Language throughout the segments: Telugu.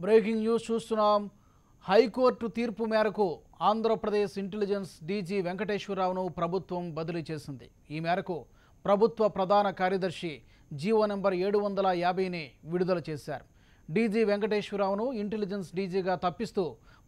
బ్రేకింగ్ న్యూస్ చూస్తున్నాం. హైకోర్టు తీర్పు మేరకు ఆంధ్రప్రదేశ్ ఇంటెలిజెన్స్ డీజీ వెంకటేశ్వరరావును ప్రభుత్వం బదిలీ చేసింది. ఈ మేరకు ప్రభుత్వ ప్రధాన కార్యదర్శి జీవో నెంబర్ ఏడు వందల యాభైని విడుదల చేశారు. డీజీ వెంకటేశ్వరరావును ఇంటెలిజెన్స్ డీజీగా తప్పిస్తూ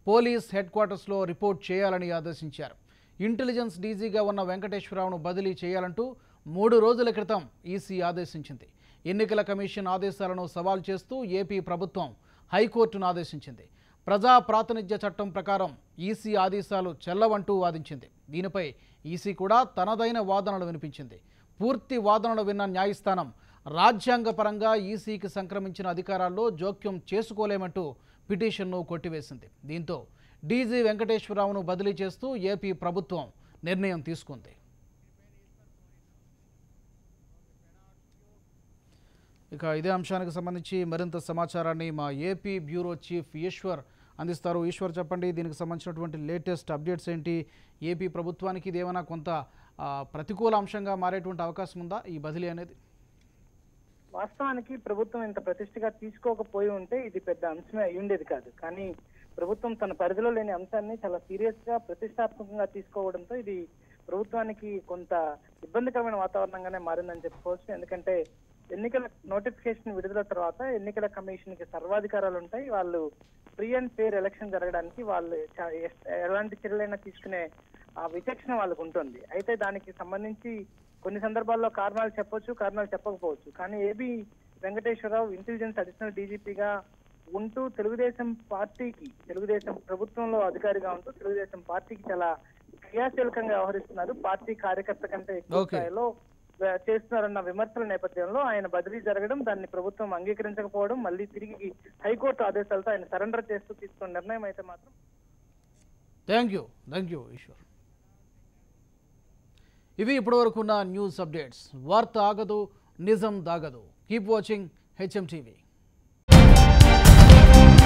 పోలీస్ హెడ్ క్వార్టర్స్లో రిపోర్ట్ చేయాలని ఆదేశించారు. ఇంటెలిజెన్స్ డీజీగా ఉన్న వెంకటేశ్వరరావును బదిలీ చేయాలంటూ మూడు రోజుల క్రితం ఈసీ ఆదేశించింది. ఎన్నికల కమిషన్ ఆదేశాలను సవాల్ చేస్తూ ఏపీ ప్రభుత్వం హైకోర్టును ఆదేశించింది. ప్రజా ప్రాతినిధ్య చట్టం ప్రకారం ఈసీ ఆదేశాలు చెల్లవంటూ వాదించింది. దీనిపై ఈసీ కూడా తనదైన వాదనలు వినిపించింది. పూర్తి వాదనలు విన్న న్యాయస్థానం రాజ్యాంగపరంగా ఈసీకి సంక్రమించిన అధికారాల్లో జోక్యం చేసుకోలేమంటూ పిటిషన్ను కొట్టివేసింది. దీంతో డీజీ వెంకటేశ్వరరావును బదిలీ చేస్తూ ఏపీ ప్రభుత్వం నిర్ణయం తీసుకుంది. ఇక ఇదే అంశానికి సంబంధించి మరింత సమాచారాన్ని మా ఏపీ బ్యూరో చీఫ్ ఈశ్వర్ అందిస్తారు. ఈశ్వర్ చెప్పండి దీనికి సంబంధించినటువంటి లేటెస్ట్ అప్డేట్స్ ఏంటి? ఏపీ ప్రభుత్వానికి ఇది ఏమైనా కొంత ప్రతికూల అంశంగా మారేటువంటి అవకాశం ఉందా? ఈ బదిలీ అనేది. వాస్తవానికి ప్రభుత్వం ఇంత ప్రతిష్టగా తీసుకోకపోయి ఉంటే ఇది పెద్ద అంశమే అయ్యుండేది ఉండేది కాదు. కానీ ప్రభుత్వం తన పరిధిలో లేని అంశాన్ని చాలా సీరియస్గా ప్రతిష్టాత్మకంగా తీసుకోవడంతో ఇది ప్రభుత్వానికి కొంత ఇబ్బందికరమైన వాతావరణంగానే మారిందని చెప్పుకోవచ్చు. ఎందుకంటే ఎన్నికల నోటిఫికేషన్ విడుదల తర్వాత ఎన్నికల కమిషన్కి సర్వాధికారాలు ఉంటాయి. వాళ్ళు ఫ్రీ అండ్ ఫేర్ ఎలక్షన్ జరగడానికి వాళ్ళు ఎలాంటి చర్యలైనా తీసుకునే ఆ విచక్షణ వాళ్ళకు ఉంటుంది. అయితే దానికి సంబంధించి కొన్ని సందర్భాల్లో కారణాలు చెప్పొచ్చు కారణాలు చెప్పకపోవచ్చు. కానీ ఏబి వెంకటేశ్వరరావు ఇంటెలిజెన్స్ అడిషనల్ డీజీపీగా ఉంటూ తెలుగుదేశం పార్టీకి తెలుగుదేశం ప్రభుత్వంలో అధికారిగా ఉంటూ తెలుగుదేశం పార్టీకి చాలా క్రియాశీలకంగా వ్యవహరిస్తున్నారు. పార్టీ కార్యకర్త కంటే ఎక్కువ. స్థాయిలో చేస్తున్నారన్న విమర్శల నేపథ్యంలో ఆయన బదిలీ జరగడం దాన్ని ప్రభుత్వం అంగీకరించకపోవడం మళ్ళీ తిరిగి హైకోర్టు ఆదేశాలతో ఆయన సరెండర్ చేస్తూ తీసుకున్న నిర్ణయం అయితే మాత్రం thank you thank you Eshwar ఇవి ఇప్పటివరకు ఉన్న న్యూస్ అప్డేట్స్ వార్త ఆగదు నిజం దాగదు. Keep watching HM TV